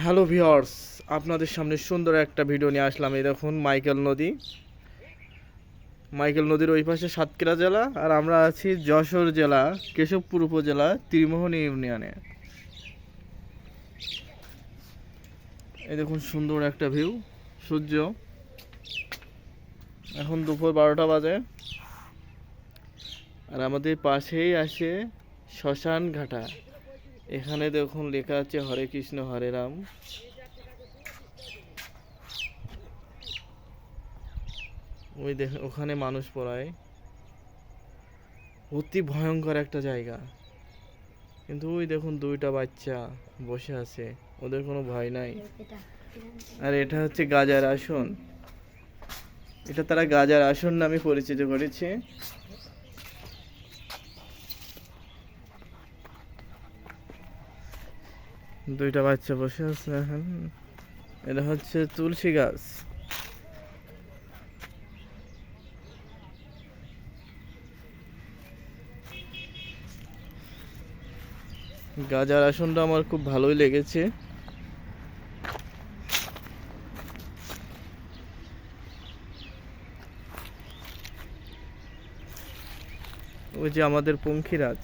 Hello viewers আপনাদের সামনে সুন্দর একটা ভিডিও নিয়ে আসলাম। এই দেখুন, মাইকেল নদী। মাইকেল নদীর ওই পাশে সাতক্ষীরা জেলা, আর আমরা আছি যশোর জেলা, কেশবপুর উপজেলা, ত্রিমোহনী ইউনিয়নে। এই দেখুন, সুন্দর একটা ভিউ সূর্য। এখন দুপুর বারোটা বাজে। আর আমাদের পাশেই আসে শ্মশান ঘাটা এখানে দেখুন লেখা আছে হরে কৃষ্ণ, হরে রাম। ওই দেখ, ওখানে মানুষ পড়ায়। অতি ভয়ঙ্কর একটা জায়গা। কিন্তু ওই দেখুন দুইটা বাচ্চা বসে আছে, ওদের কোনো ভয় নাই। আর এটা হচ্ছে গাজার আসন। এটা তারা গাজার আসন নামে পরিচিত করেছে। দুইটা বাচ্চা বসে আছে এখন। এটা হচ্ছে তুলসী গাছ। গাজার আসনটা আমার খুব ভালোই লেগেছে। ওই যে আমাদের পঙ্খিরাজ।